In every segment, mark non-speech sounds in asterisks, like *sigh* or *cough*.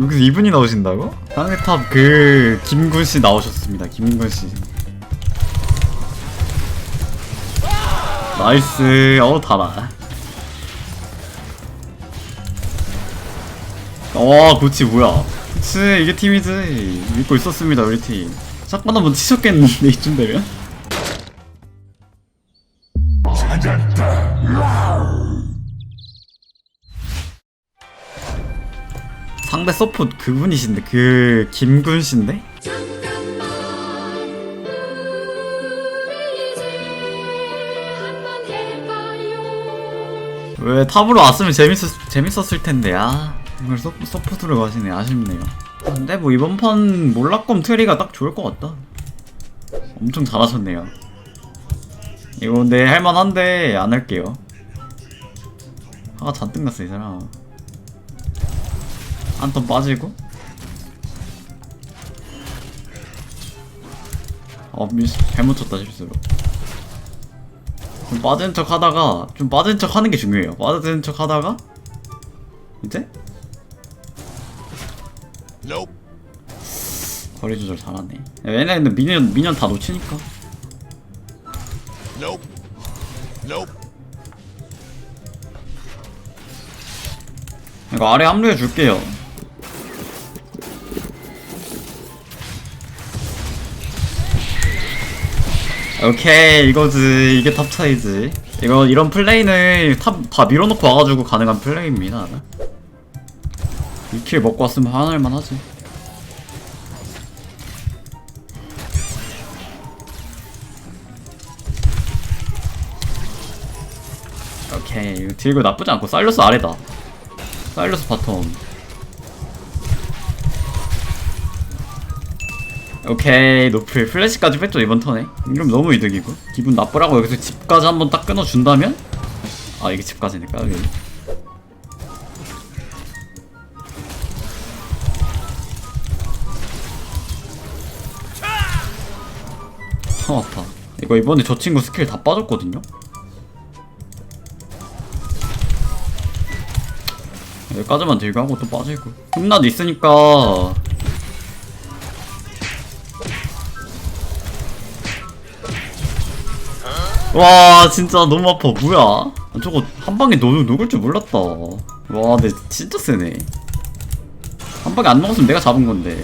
여기서 이분이 나오신다고? 상대탑 그 김군 씨 나오셨습니다. 김군 씨. 나이스. 어우 달아. 와 고치 뭐야? 그치 이게 팀이지. 믿고 있었습니다 우리 팀. 샷건 한번 치셨겠는데 이쯤 되면? 상대 서포트 그분이신데 그 김군 씨인데? 잠깐만 이제 한번 해봐요 왜 탑으로 왔으면 재밌었 재밌었을 텐데 아 이걸 서, 서포트로 가시네 아쉽네요. 근데 뭐 이번 판 몰락검 트리가 딱 좋을 것 같다. 엄청 잘하셨네요. 이거 근데 할만한데 안 할게요. 화가 잔뜩 났어 이 사람. 한턴 빠지고. 어 미, 잘못 쳤다 실수로. 좀 빠진 척 하다가 좀 빠진 척 하는 게 중요해요. 빠진 척 하다가 이제. 거리 조절 잘하네. 얘네는 미니언 미니언 다 놓치니까. 이거 아래 합류해 줄게요. 오케이 이거지 이게 탑 차이지. 이거 이런 플레이는 탑 다 밀어놓고 와가지고 가능한 플레이입니다. 2킬 먹고 왔으면 화날만 하지. 오케이 이거 딜고 나쁘지 않고 사일러스 아래다. 사일러스 바텀. 오케이 노플 플래시까지 뺐죠 이번 턴에. 이러면 너무 이득이고. 기분 나쁘라고 여기서 집까지 한번 딱 끊어준다면? 아 이게 집까지니까 여기. 참 아파. 이거 이번에 저 친구 스킬 다 빠졌거든요? 여기까지만 들고 하고 또 빠지고. 흠낫 있으니까 와 진짜 너무 아파. 뭐야? 저거 한 방에 녹, 녹을 줄 몰랐다. 와 근데 진짜 세네. 한 방에 안 녹았으면 내가 잡은 건데.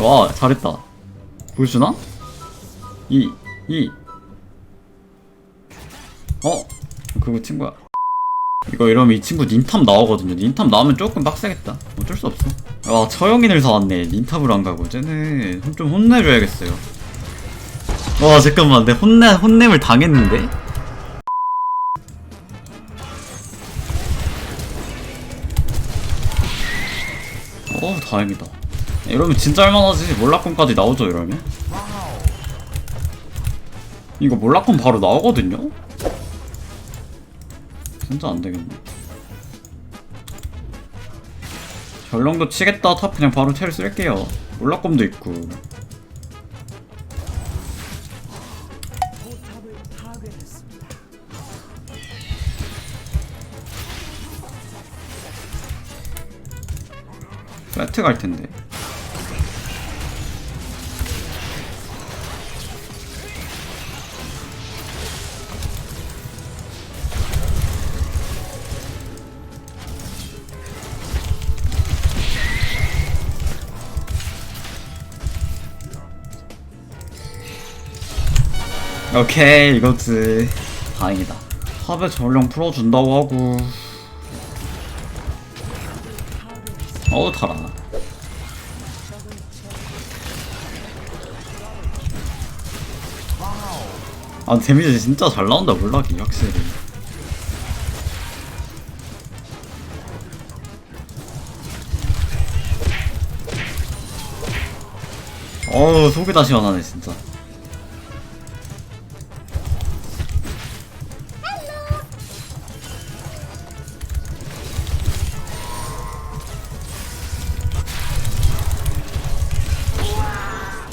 와 잘했다. 보여주나? 이, 이. 어? 그거 친구야. 이거 이러면 이 친구 닌탑 나오거든요. 닌탑 나오면 조금 빡세겠다. 어쩔 수 없어. 와 처형인을 사왔네. 닌탑으로 안 가고. 쟤는 혼- 좀 혼내줘야겠어요 와 잠깐만. 내 혼내 혼냄을 당했는데? 어 다행이다. 이러면 진짜 할만하지. 몰락콘까지 나오죠 이러면? 이거 몰락콘 바로 나오거든요? 진짜 안 되겠네. 전령도 치겠다. 탑 그냥 바로 텔 쓸게요. 몰락검도 있고 세트 갈 텐데. 오케이 이거지. 다행이다. 탑에 전령 풀어준다고 하고. 어우 달아 아 데미지 진짜 잘 나온다 몰락이 확실히. 어우 속이 다 시원하네 진짜.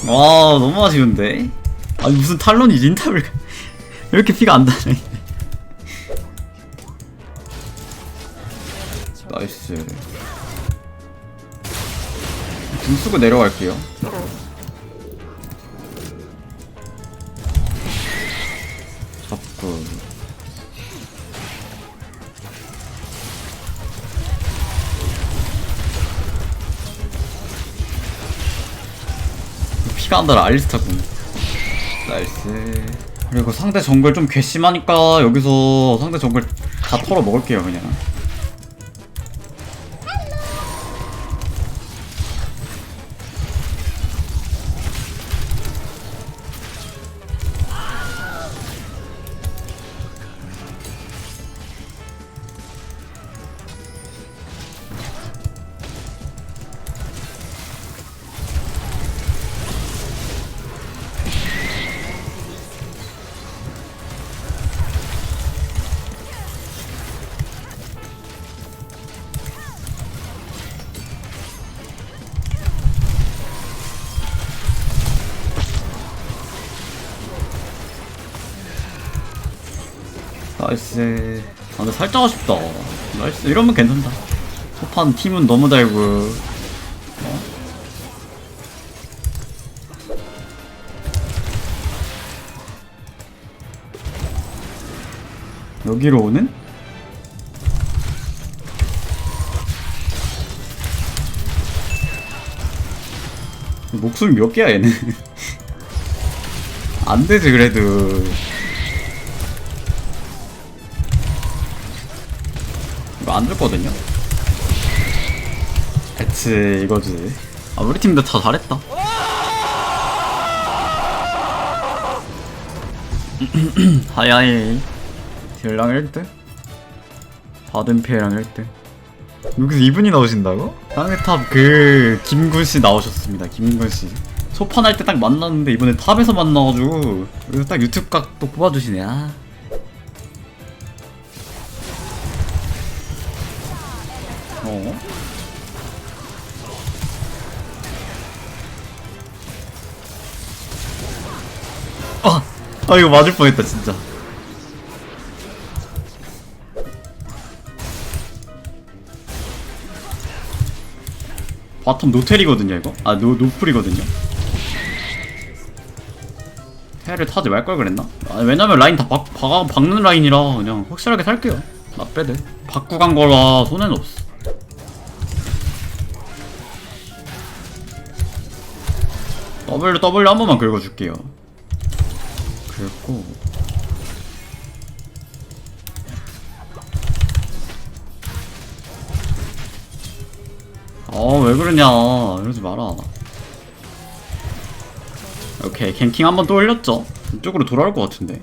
와 너무 아쉬운데? 아니 무슨 탈론이 린탑을 왜 이렇게 피가 안 나네? 나이스. 등 쓰고 내려갈게요. 잡고. 피가 안 달아 알리스타군 나이스 그리고 상대 정글 좀 괘씸하니까 여기서 상대 정글 다 털어 먹을게요 그냥 나이스. 아 근데 살짝 아쉽다. 나이스. 이러면 괜찮다. 소판 팀은 너무 달고 어? 여기로 오는? 목숨이 몇 개야 얘는 *laughs* 안 되지 그래도 안 줬거든요? 그치 이거지 아 우리 팀도 다 잘했다 *clears throat* 하야이 딜랑 1등 받은 피해랑 1등 여기서 이분이 나오신다고? 땅의탑 그 김군씨 나오셨습니다 김군씨 소판할 때 딱 만났는데 이번에 탑에서 만나가지고 여기서 딱 유튜브 각도 뽑아주시네 아. 어? 아! 아 이거 맞을 뻔했다 진짜 바텀 노텔이거든요 이거? 아 노, 노플이거든요 테를 타지 말 걸 그랬나? 아, 왜냐면 라인 다 박, 박, 박는 라인이라 그냥 확실하게 살게요 나 빼대 바꾸 간 거라 손해는 없어 W W 한 번만 긁어줄게요. 긁고. 어왜 그러냐. 이러지 마라. 오케이 갱킹 한번또 올렸죠? 이쪽으로 돌아올 것 같은데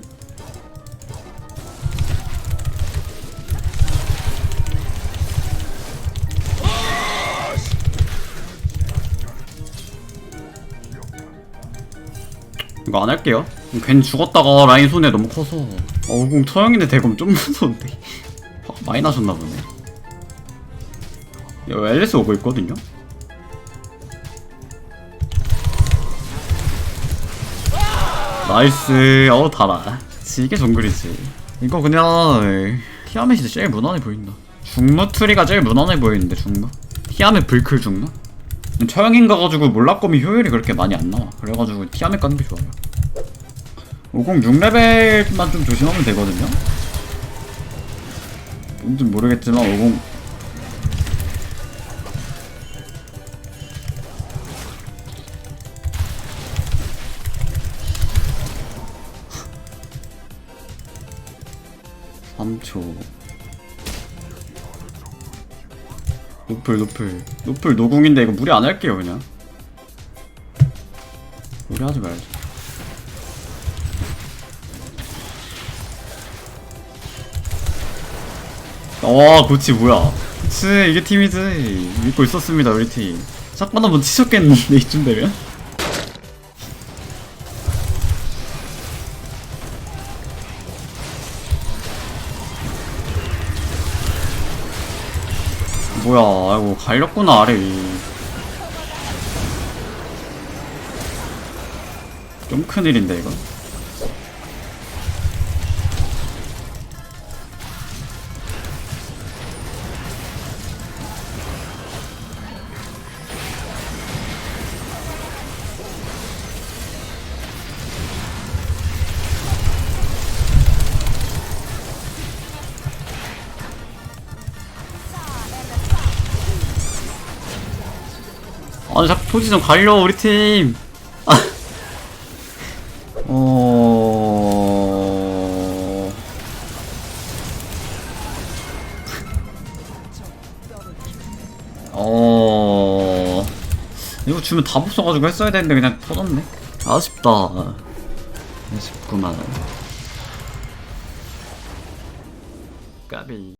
이거 안 할게요. 괜히 죽었다가 라인 손에 너무 커서. 어공 처형인데 대검 좀 *laughs* 무서운데. 화 많이 나셨나 보네. 이거 앨리스 오고 있거든요? 나이스. 어우 달아. 이게 정글이지. 이거 그냥 티아멧이 제일 무난해 보인다. 중무 트리가 제일 무난해 보이는데 중무 티아멧 불클 중무 처형인 가가지고 몰락검이 효율이 그렇게 많이 안 나와. 그래가지고 티아멧 가는 게 좋아요 50 6레벨만 좀 조심하면 되거든요? 뭔지 모르겠지만 50 3초. 노플 노플. 노플 노궁인데 이거 무리 안 할게요 그냥. 무리하지 말자 와 고치 뭐야. 그치 이게 팀이지. 믿고 있었습니다 우리 팀. 짝만 한번 치셨겠는데 이쯤 되면? 뭐야 아이고 갈렸구나 아래 좀 큰일인데 이거 아니 자꾸 포지션 갈려 우리 팀. 아. *laughs* 어. 어. 이거 주면 답 없어가지고 했어야 되는데 그냥 터졌네. 아쉽다. 아쉽구만. 까비.